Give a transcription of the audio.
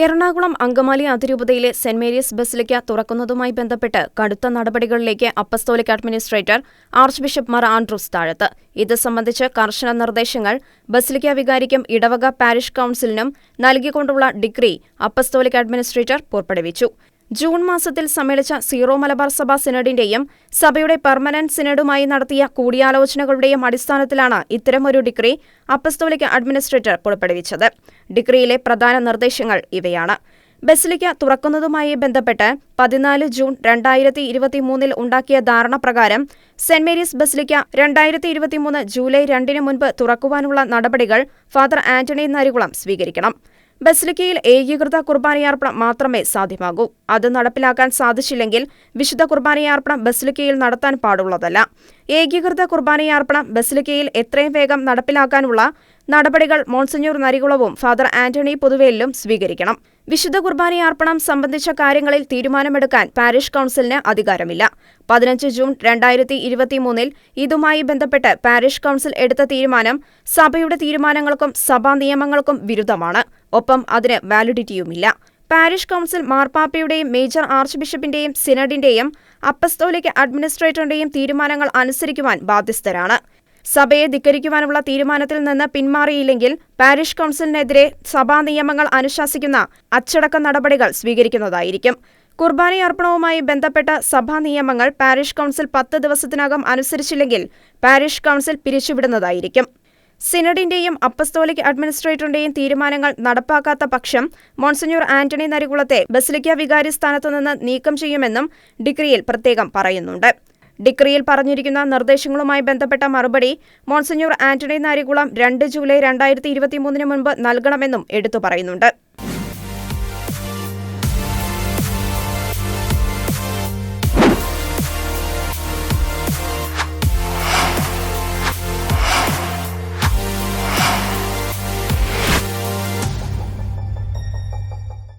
എറണാകുളം അങ്കമാലി അതിരൂപതയിലെ saint Mary's basilica തുറക്കുന്നതുമായി ബന്ധപ്പെട്ട് കടുത്ത നടപടികളിലേക്ക് apostolic administrator archbishop Mar Andrews Thazhath. ഇത് സംബന്ധിച്ച് കർശന നിർദ്ദേശങ്ങൾ ബസിലിക്ക വികാരിക്കും ഇടവക പാരിഷ് കൌൺസിലിനും നൽകിക്കൊണ്ടുള്ള ഡിഗ്രി അപ്പസ്തോലിക് അഡ്മിനിസ്ട്രേറ്റർ പുറപ്പെടുവിച്ചു. ജൂൺ മാസത്തിൽ സമ്മേളിച്ച സീറോ മലബാർ സഭ സിനഡിന്റെയും സഭയുടെ പെർമനന്റ് സിനഡുമായി നടത്തിയ കൂടിയാലോചനകളുടെയും അടിസ്ഥാനത്തിലാണ് ഇത്തരമൊരു ഡിഗ്രി അപ്പസ്തോലിക അഡ്മിനിസ്ട്രേറ്റർ പുറപ്പെടുവിച്ചത്. ഡിഗ്രിയിലെ പ്രധാന നിർദ്ദേശങ്ങൾ ഇവയാണ്. ബസിലിക്ക തുറക്കുന്നതുമായി ബന്ധപ്പെട്ട് പതിനാല് ജൂൺ രണ്ടായിരത്തി ഇരുപത്തിമൂന്നിൽ ഉണ്ടാക്കിയ ധാരണ പ്രകാരം സെന്റ് മേരീസ് ബസിലിക്ക രണ്ടായിരത്തി ഇരുപത്തിമൂന്ന് ജൂലൈ രണ്ടിന് മുൻപ് തുറക്കുവാനുള്ള നടപടികൾ ഫാദർ ആന്റണി നരികുളം സ്വീകരിക്കണം. ബസിലിക്കയിൽ ഏകീകൃത കുർബാനയാർപ്പണം മാത്രമേ സാധ്യമാകൂ. അത് നടപ്പിലാക്കാൻ സാധിച്ചില്ലെങ്കിൽ വിശുദ്ധ കുർബാനയാർപ്പണം ബസ്ലിക്കയിൽ നടത്താൻ പാടുള്ളതല്ല. ഏകീകൃത കുർബാനയാർപ്പണം ബസിലിക്കയിൽ എത്രയും വേഗം നടപ്പിലാക്കാനുള്ള നടപടികൾ മോൺസഞ്ഞൂർ നരികുളവും ഫാദർ ആന്റണി പൊതുവേലിലും സ്വീകരിക്കണം. വിശുദ്ധ കുർബാനയാർപ്പണം സംബന്ധിച്ച കാര്യങ്ങളിൽ തീരുമാനമെടുക്കാൻ പാരിഷ് കൌൺസിലിന് അധികാരമില്ല. പതിനഞ്ച് ജൂൺ രണ്ടായിരത്തി ഇരുപത്തിമൂന്നിൽ ഇതുമായി ബന്ധപ്പെട്ട് പാരിഷ് കൌൺസിൽ എടുത്ത തീരുമാനം സഭയുടെ തീരുമാനങ്ങൾക്കും സഭാ നിയമങ്ങൾക്കും വിരുദ്ധമാണ്. ഒപ്പം അതിന് വാലിഡിറ്റിയുമില്ല. പാരിഷ് കൗൺസിൽ മാർപ്പാപ്പയുടെയും മേജർ ആർച്ച് ബിഷപ്പിന്റെയും സിനഡിന്റെയും അപ്പസ്തോലിക് അഡ്മിനിസ്ട്രേറ്ററിന്റെയും തീരുമാനങ്ങൾ അനുസരിക്കുവാൻ ബാധ്യസ്ഥരാണ്. സഭയെ ധിക്കരിക്കുവാനുള്ള തീരുമാനത്തിൽ നിന്ന് പിന്മാറിയില്ലെങ്കിൽ പാരിഷ് കൗൺസിലിനെതിരെ സഭാ നിയമങ്ങൾ അനുശാസിക്കുന്ന അച്ചടക്ക നടപടികൾ സ്വീകരിക്കുന്നതായിരിക്കും. കുർബാനയർപ്പണവുമായി ബന്ധപ്പെട്ട സഭാ നിയമങ്ങൾ പാരിഷ് കൌൺസിൽ പത്ത് ദിവസത്തിനകം അനുസരിച്ചില്ലെങ്കിൽ പാരിഷ് കൗൺസിൽ പിരിച്ചുവിടുന്നതായിരിക്കും. സിനഡിന്റെയും അപ്പസ്തോലിക് അഡ്മിനിസ്ട്രേറ്ററിന്റെയും തീരുമാനങ്ങൾ നടപ്പാക്കാത്ത പക്ഷം മോൺസിഞ്ഞൂർ ആന്റണി നരികുളത്തെ ബസിലിക്ക വികാരി സ്ഥാനത്തുനിന്ന് നീക്കം ചെയ്യുമെന്നും ഡിഗ്രിയിൽ പ്രത്യേകം പറയുന്നുണ്ട്. ഡിഗ്രിയിൽ പറഞ്ഞിരിക്കുന്ന നിർദ്ദേശങ്ങളുമായി ബന്ധപ്പെട്ട മറുപടി മോൺസിഞ്ഞൂർ ആന്റണി നാരികുളം രണ്ട് ജൂലൈ രണ്ടായിരത്തി ഇരുപത്തിമൂന്നിന് മുൻപ് നൽകണമെന്നും എടുത്തു പറയുന്നുണ്ട്.